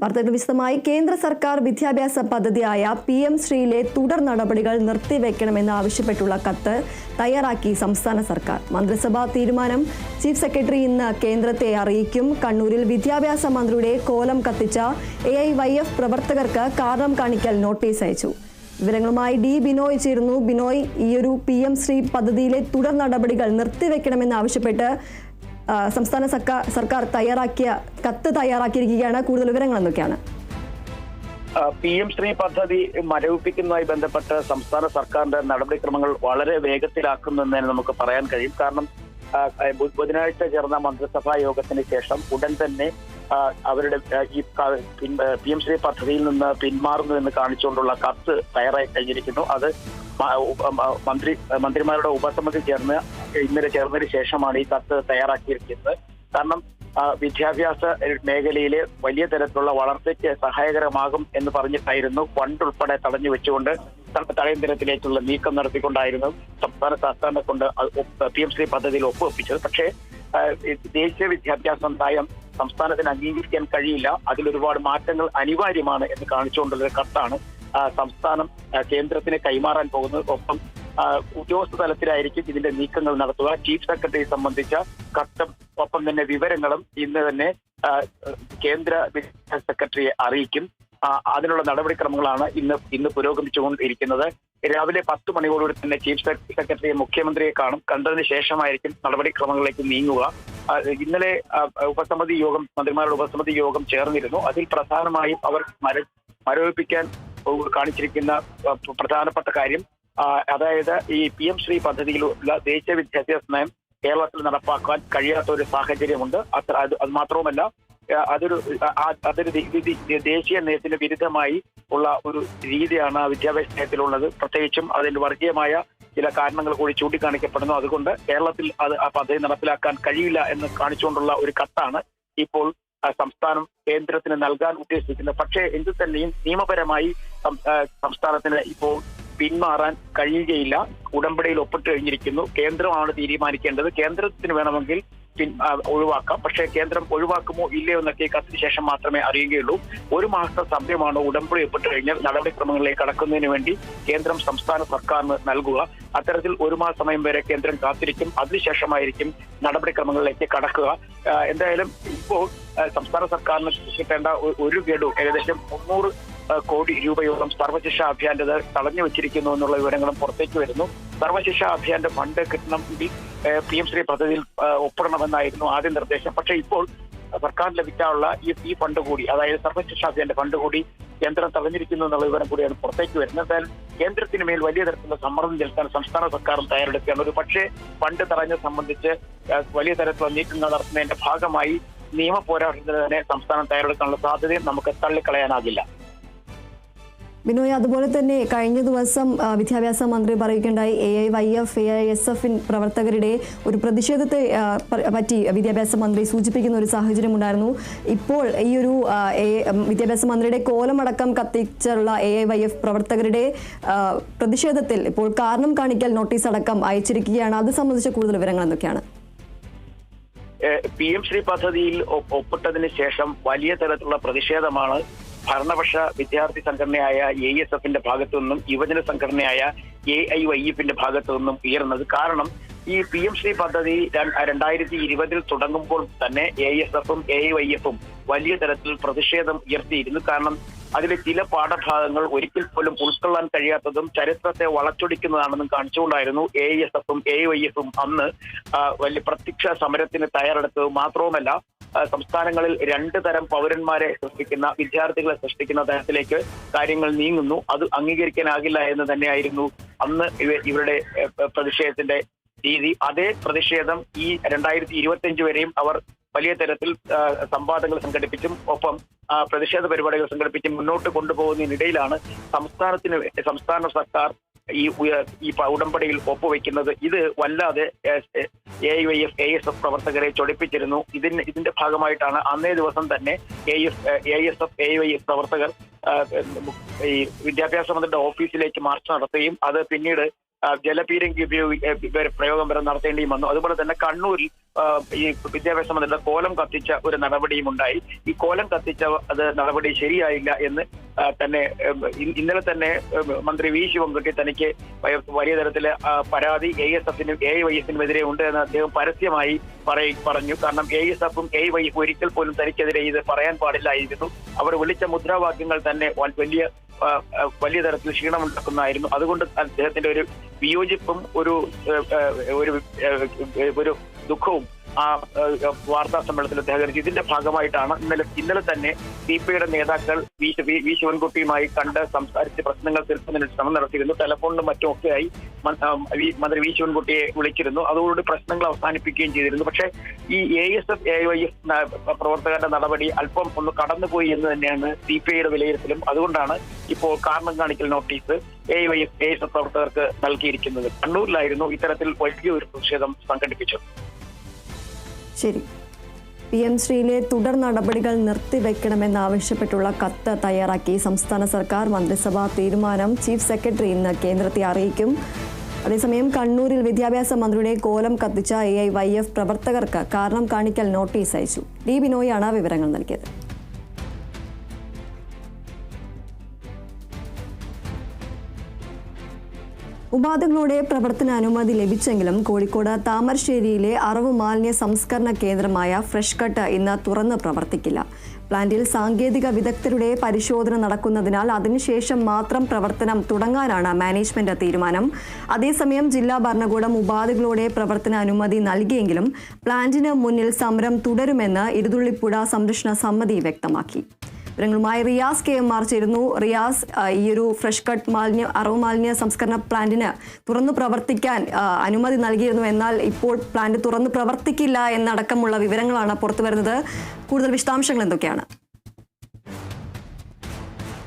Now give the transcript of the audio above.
വാർത്തകൾ വിശദമായി. കേന്ദ്ര സർക്കാർ വിദ്യാഭ്യാസ പദ്ധതിയായ പി എം ശ്രീയിലെ തുടർ നടപടികൾ നിർത്തിവെക്കണമെന്ന് ആവശ്യപ്പെട്ടുള്ള കത്ത് തയ്യാറാക്കി സംസ്ഥാന സർക്കാർ. മന്ത്രിസഭാ തീരുമാനം ചീഫ് സെക്രട്ടറി ഇന്ന് കേന്ദ്രത്തെ അറിയിക്കും. കണ്ണൂരിൽ വിദ്യാഭ്യാസ മന്ത്രിയുടെ കോലം കത്തിച്ച എ ഐ വൈ എഫ് പ്രവർത്തകർക്ക് കാരണം കാണിക്കൽ നോട്ടീസ് അയച്ചു. വിവരങ്ങളുമായി ഡി ബിനോയ് ചേരുന്നു. ബിനോയ് ഈയൊരു പി എം ശ്രീ പദ്ധതിയിലെ തുടർ നടപടികൾ നിർത്തിവെക്കണമെന്ന് ആവശ്യപ്പെട്ട് ആ, സംസ്ഥാന സർക്കാർ സർക്കാർ തയ്യാറാക്കിയ കത്ത് തയ്യാറാക്കിയിരിക്കുകയാണ്. കൂടുതൽ വിവരങ്ങൾ എന്തൊക്കെയാണ്? പി എം ശ്രീ പദ്ധതി മരവിപ്പിക്കുന്നതുമായി ബന്ധപ്പെട്ട് സംസ്ഥാന സർക്കാരിന്റെ നടപടിക്രമങ്ങൾ വളരെ വേഗത്തിലാക്കുന്നതെന്ന് തന്നെ നമുക്ക് പറയാൻ കഴിയും. കാരണം ബുധനാഴ്ച ചേർന്ന മന്ത്രിസഭാ യോഗത്തിന് ശേഷം ഉടൻ തന്നെ അവരുടെ ഈ പി എം ശ്രീ പദ്ധതിയിൽ നിന്ന് പിന്മാറുന്നു എന്ന് കാണിച്ചുകൊണ്ടുള്ള കത്ത് തയ്യാറായി കഴിഞ്ഞിരിക്കുന്നു. അത് മന്ത്രി മന്ത്രിമാരുടെ ഉപസമിതി ചേർന്ന് ഇന്നലെ ചേർന്നതിന് ശേഷമാണ് ഈ കത്ത് തയ്യാറാക്കിയിരിക്കുന്നത്. കാരണം വിദ്യാഭ്യാസ മേഖലയിലെ വലിയ തരത്തിലുള്ള വളർച്ചയ്ക്ക് സഹായകരമാകും എന്ന് പറഞ്ഞിട്ടായിരുന്നു ഫണ്ട് ഉൾപ്പെടെ തടഞ്ഞു വെച്ചുകൊണ്ട് തടയന്തരത്തിലേക്കുള്ള നീക്കം നടത്തിക്കൊണ്ടായിരുന്നു സംസ്ഥാന സർക്കാരിനെ കൊണ്ട് പി എം ശ്രീ പദ്ധതിയിൽ ഒപ്പുവെപ്പിച്ചത്. പക്ഷേ ദേശീയ വിദ്യാഭ്യാസ നയം സംസ്ഥാനത്തിന് അംഗീകരിക്കാൻ കഴിയില്ല. അതിലൊരുപാട് മാറ്റങ്ങൾ അനിവാര്യമാണ് എന്ന് കാണിച്ചുകൊണ്ടുള്ള കത്താണ് സംസ്ഥാനം കേന്ദ്രത്തിന് കൈമാറാൻ പോകുന്നത്. ഒപ്പം ഉദ്യോഗസ്ഥ തലത്തിലായിരിക്കും ഇതിന്റെ നീക്കങ്ങൾ നടത്തുക. ചീഫ് സെക്രട്ടറി സംബന്ധിച്ച കത്തും ഒപ്പം തന്നെ വിവരങ്ങളും ഇന്ന് തന്നെ കേന്ദ്ര വിദ്യാഭ്യാസ സെക്രട്ടറിയെ അറിയിക്കും. അതിനുള്ള നടപടിക്രമങ്ങളാണ് ഇന്ന് ഇന്ന് പുരോഗമിച്ചുകൊണ്ടിരിക്കുന്നത്. രാവിലെ പത്ത് മണിയോടുകൂടി തന്നെ ചീഫ് സെക്രട്ടറി മുഖ്യമന്ത്രിയെ കാണും. കണ്ടതിന് ശേഷമായിരിക്കും നടപടിക്രമങ്ങളിലേക്ക് നീങ്ങുക. ഇന്നലെ ഉപസമിതി യോഗം മന്ത്രിമാരുടെ ഉപസമിതി യോഗം ചേർന്നിരുന്നു. അതിൽ പ്രധാനമായും അവർ മര മരവിപ്പിക്കാൻ കാണിച്ചിരിക്കുന്ന പ്രധാനപ്പെട്ട കാര്യം അതായത് ഈ പി എം ശ്രീ പദ്ധതിയിലുള്ള ദേശീയ വിദ്യാഭ്യാസ നയം കേരളത്തിൽ നടപ്പാക്കാൻ കഴിയാത്ത ഒരു സാഹചര്യമുണ്ട്. അത്ര അത് അത് മാത്രവുമല്ല അതൊരു അതൊരു ദേശീയ നയത്തിന് വിരുദ്ധമായി ഉള്ള ഒരു രീതിയാണ് വിദ്യാഭ്യാസ നയത്തിലുള്ളത്. പ്രത്യേകിച്ചും അതിൽ വർഗീയമായ ചില കാരണങ്ങൾ കൂടി ചൂണ്ടിക്കാണിക്കപ്പെടുന്നു. അതുകൊണ്ട് കേരളത്തിൽ അത് ആ പദ്ധതി നടപ്പിലാക്കാൻ കഴിയില്ല എന്ന് കാണിച്ചുകൊണ്ടുള്ള ഒരു കത്താണ് ഇപ്പോൾ സംസ്ഥാനം കേന്ദ്രത്തിന് നൽകാൻ ഉദ്ദേശിക്കുന്നത്. പക്ഷേ എന്തു തന്നെയും നിയമപരമായി സംസ്ഥാനത്തിന് ഇപ്പോൾ പിന്മാറാൻ കഴിയുകയില്ല. ഉടമ്പടിയിൽ ഒപ്പിട്ട് കഴിഞ്ഞിരിക്കുന്നു. കേന്ദ്രമാണ് തീരുമാനിക്കേണ്ടത്. കേന്ദ്രത്തിന് വേണമെങ്കിൽ ഒഴിവാക്കാം. പക്ഷേ കേന്ദ്രം ഒഴിവാക്കുമോ ഇല്ലയോ എന്നൊക്കെ കത്തിന് ശേഷം മാത്രമേ അറിയുകയുള്ളൂ. ഒരു മാസത്തെ സമയമാണ് ഉടമ്പടി ഒപ്പിട്ട് കഴിഞ്ഞാൽ നടപടിക്രമങ്ങളിലേക്ക് കടക്കുന്നതിന് വേണ്ടി കേന്ദ്രം സംസ്ഥാന സർക്കാരിന് നൽകുക. അത്തരത്തിൽ ഒരു മാസ സമയം വരെ കേന്ദ്രം കാത്തിരിക്കും. അതിനുശേഷമായിരിക്കും നടപടിക്രമങ്ങളിലേക്ക് കടക്കുക. എന്തായാലും ഇപ്പോൾ സംസ്ഥാന സർക്കാരിന് കിട്ടേണ്ട ഒരു ഗഡു ഏകദേശം മുന്നൂറ് കോടി രൂപയോളം സർവശിക്ഷ അഭിയാന്റെ തടഞ്ഞു വെച്ചിരിക്കുന്നു എന്നുള്ള വിവരങ്ങളും പുറത്തേക്ക് വരുന്നു. സർവശിക്ഷ അഭിയാന്റെ ഫണ്ട് കിട്ടണമെങ്കിൽ പി എം ശ്രീ പദ്ധതിയിൽ ഒപ്പിടണമെന്നായിരുന്നു ആദ്യ നിർദ്ദേശം. പക്ഷേ ഇപ്പോൾ സർക്കാർ ലഭിക്കാനുള്ള ഈ ഈ ഫണ്ട് കൂടി അതായത് സർവശിക്ഷ അഭിയാന്റെ ഫണ്ട് കൂടി കേന്ദ്രം തടഞ്ഞിരിക്കുന്നു എന്നുള്ള വിവരം കൂടിയാണ് പുറത്തേക്ക് വരുന്നത്. എന്തായാലും കേന്ദ്രത്തിന് മേൽ വലിയ തരത്തിലുള്ള സമ്മർദ്ദം ചെലുത്താൻ സംസ്ഥാന സർക്കാരും തയ്യാറെടുക്കുകയാണ്. ഒരു പക്ഷേ ഫണ്ട് തടഞ്ഞത് സംബന്ധിച്ച് വലിയ തരത്തിലുള്ള നീക്കങ്ങൾ നടത്തുന്നതിന്റെ ഭാഗമായി നിയമ പോരാട്ടത്തിന് തന്നെ സംസ്ഥാനം തയ്യാറെടുക്കാനുള്ള സാധ്യതയും നമുക്ക് തള്ളിക്കളയാനാകില്ല. ബിനോയ് അതുപോലെ തന്നെ കഴിഞ്ഞ ദിവസം വിദ്യാഭ്യാസ മന്ത്രി പറയുകയുണ്ടായി A I Y F A I S F പ്രവർത്തകരുടെ ഒരു പ്രതിഷേധത്തെ പറ്റി വിദ്യാഭ്യാസ മന്ത്രി സൂചിപ്പിക്കുന്ന ഒരു സാഹചര്യം ഉണ്ടായിരുന്നു ഇപ്പോൾ ഈ ഒരു വിദ്യാഭ്യാസ മന്ത്രിയുടെ കോലമടക്കം കത്തിച്ചുള്ള എ ഐ വൈ എഫ് പ്രവർത്തകരുടെ പ്രതിഷേധത്തിൽ ഇപ്പോൾ കാരണം കാണിക്കൽ നോട്ടീസ് അടക്കം അയച്ചിരിക്കുകയാണ്. അത് സംബന്ധിച്ച കൂടുതൽ വിവരങ്ങൾ എന്തൊക്കെയാണ്? പി എം ശ്രീ പദ്ധതിയിൽ ഒപ്പിട്ടതിന് ശേഷം വലിയ തരത്തിലുള്ള പ്രതിഷേധമാണ് ഭരണപക്ഷ വിദ്യാർത്ഥി സംഘടനയായ എ എസ് എഫിന്റെ ഭാഗത്തു നിന്നും യുവജന സംഘടനയായ എ ഐ വൈ എഫിന്റെ ഭാഗത്തു നിന്നും ഉയർന്നത് കാരണം ഈ പി എം ശ്രീ പദ്ധതി രണ്ടായിരത്തി ഇരുപതിൽ തുടങ്ങുമ്പോൾ തന്നെ എ എസ് എഫും എ വൈ എഫും വലിയ തരത്തിൽ പ്രതിഷേധം ഉയർത്തിയിരുന്നു. കാരണം അതിലെ ചില പാഠഭാഗങ്ങൾ ഒരിക്കൽ പോലും ഉൾക്കൊള്ളാൻ കഴിയാത്തതും ചരിത്രത്തെ വളച്ചൊടിക്കുന്നതാണെന്നും കാണിച്ചുകൊണ്ടായിരുന്നു എ എസ് എഫും എ വൈ എഫും അന്ന് വലിയ പ്രത്യക്ഷ സമരത്തിന് തയ്യാറെടുത്തത് മാത്രവുമല്ല സംസ്ഥാനങ്ങളിൽ രണ്ട് തരം പൗരന്മാരെ സൃഷ്ടിക്കുന്ന വിദ്യാർത്ഥികളെ സൃഷ്ടിക്കുന്ന തരത്തിലേക്ക് കാര്യങ്ങൾ നീങ്ങുന്നു. അത് അംഗീകരിക്കാനാകില്ല എന്ന് തന്നെയായിരുന്നു അന്ന് ഇവ- ഇവരുടെ പ്രതിഷേധത്തിന്റെ രീതി. അതേ പ്രതിഷേധം ഈ രണ്ടായിരത്തി ഇരുപത്തിയഞ്ച് വരെയും അവർ വലിയ തരത്തിൽ സംവാദങ്ങൾ സംഘടിപ്പിച്ചും ഒപ്പം പ്രതിഷേധ പരിപാടികൾ സംഘടിപ്പിച്ചും മുന്നോട്ട് കൊണ്ടുപോകുന്നതിനിടയിലാണ് സംസ്ഥാനത്തിന് സംസ്ഥാന സർക്കാർ ഈ ഈ ഉടമ്പടിയിൽ ഒപ്പുവെക്കുന്നത് ഇത് വല്ലാതെ A Y F A S F പ്രവർത്തകരെ ചൊടിപ്പിച്ചിരുന്നു. ഇതിന് ഇതിന്റെ ഭാഗമായിട്ടാണ് അന്നേ ദിവസം തന്നെ A F A S F A Y F പ്രവർത്തകർ ഈ വിദ്യാഭ്യാസ മന്ത്രിയുടെ ഓഫീസിലേക്ക് മാർച്ച് നടത്തുകയും അത് പിന്നീട് ജലപീരങ്കി ഉപയോഗി പ്രയോഗം വരെ നടത്തേണ്ടിയും വന്നു. അതുപോലെ തന്നെ കണ്ണൂരിൽ ഈ വിദ്യാഭ്യാസ മന്ത്രിയുടെ കോലം കത്തിച്ച ഒരു നടപടിയും ഉണ്ടായി. ഈ കോലം കത്തിച്ച അത് നടപടി ശരിയായില്ല എന്ന് തന്നെ ഇന്നലെ തന്നെ മന്ത്രി വി ശിവൻകുട്ടി തനിക്ക് വലിയ തരത്തിൽ പരാതി എ എസ് എഫിനും എ വൈ എഫിനുമെതിരെ ഉണ്ട് എന്ന് അദ്ദേഹം പരസ്യമായി പറഞ്ഞു. കാരണം എ എസ് എഫും എ വൈ ഒരിക്കൽ പോലും തനിക്കെതിരെ ഇത് പറയാൻ പാടില്ലായിരുന്നു. അവർ വിളിച്ച മുദ്രാവാക്യങ്ങൾ തന്നെ വലിയ വലിയ തരത്തിൽ ക്ഷീണം ക്ഷീണമുണ്ടാക്കുന്നതായിരുന്നു. അതുകൊണ്ട് അദ്ദേഹത്തിന്റെ ഒരു വിയോജിപ്പും ഒരു ഒരു ദുഃഖവും ആ വാർത്താ സമ്മേളനത്തിൽ അദ്ദേഹം. ഇതിന്റെ ഭാഗമായിട്ടാണ് ഇന്നലെ ഇന്നലെ തന്നെ സി പി ഐയുടെ നേതാക്കൾ വി വി- ശിവൻകുട്ടിയുമായി കണ്ട് സംസാരിച്ച് പ്രശ്നങ്ങൾ തീർക്കുന്നതിന് ശ്രമം നടത്തിയിരുന്നു. ടെലഫോണിലും മറ്റും ഒക്കെയായി മ- ആ, വി- മന്ത്രി വി ശിവൻകുട്ടിയെ വിളിച്ചിരുന്നു. അതോടുകൂടി പ്രശ്നങ്ങൾ അവസാനിപ്പിക്കുകയും ചെയ്തിരുന്നു. പക്ഷേ ഈ A S F A Y F പ്രവർത്തകരുടെ നടപടി അല്പം ഒന്ന് കടന്നുപോയി എന്ന് തന്നെയാണ് സി പി ഐയുടെ വിലയിരുത്തലും. അതുകൊണ്ടാണ് ഇപ്പോൾ കാരണം കാണിക്കൽ notice A Y F A S F പ്രവർത്തകർക്ക് നൽകിയിരിക്കുന്നത്. കണ്ണൂരിലായിരുന്നു ഇത്തരത്തിൽ വലിയൊരു പ്രതിഷേധം സംഘടിപ്പിച്ചത്. ശരി. പി എം ശ്രീയിലെ തുടർ നടപടികൾ നിർത്തിവെക്കണമെന്നാവശ്യപ്പെട്ടുള്ള കത്ത് തയ്യാറാക്കി സംസ്ഥാന സർക്കാർ മന്ത്രിസഭാ തീരുമാനം ചീഫ് സെക്രട്ടറി ഇന്ന് കേന്ദ്രത്തെ അറിയിക്കും. അതേസമയം കണ്ണൂരിൽ വിദ്യാഭ്യാസ മന്ത്രിയുടെ കോലം കത്തിച്ച എ ഐ വൈ എഫ് പ്രവർത്തകർക്ക് കാരണം കാണിക്കൽ നോട്ടീസ് അയച്ചു. ഡി ബിനോയാണ് വിവരങ്ങൾ നൽകിയത്. ഉപാധികളുടെ പ്രവർത്തന അനുമതി ലഭിച്ചെങ്കിലും കോഴിക്കോട് താമരശ്ശേരിയിലെ അറവ് മാലിന്യ സംസ്കരണ കേന്ദ്രമായ ഫ്രഷ് കട്ട് ഇന്ന് തുറന്ന് പ്രവർത്തിക്കില്ല. പ്ലാന്റിൽ സാങ്കേതിക വിദഗ്ധരുടെ പരിശോധന നടക്കുന്നതിനാൽ അതിനുശേഷം മാത്രം പ്രവർത്തനം തുടങ്ങാനാണ് മാനേജ്മെന്റ് തീരുമാനം. അതേസമയം ജില്ലാ ഭരണകൂടം ഉപാധികളോടെ പ്രവർത്തന അനുമതി നൽകിയെങ്കിലും പ്ലാന്റിന് മുന്നിൽ സമരം തുടരുമെന്ന് ഇരുതുള്ളിപ്പുഴ സംരക്ഷണ സമിതി വ്യക്തമാക്കി. വിവരങ്ങളുമായി റിയാസ് കെ എം ആർ ചേരുന്നു. റിയാസ് ഈ ഒരു ഫ്രഷ് കട്ട് മാലിന്യ അറവ് മാലിന്യ സംസ്കരണ പ്ലാന്റിന് തുറന്നു പ്രവർത്തിക്കാൻ അനുമതി നൽകിയിരുന്നു. എന്നാൽ ഇപ്പോൾ പ്ലാന്റ് തുറന്നു പ്രവർത്തിക്കില്ല എന്നടക്കമുള്ള വിവരങ്ങളാണ് പുറത്തു വരുന്നത് കൂടുതൽ വിശദാംശങ്ങൾ എന്തൊക്കെയാണ്?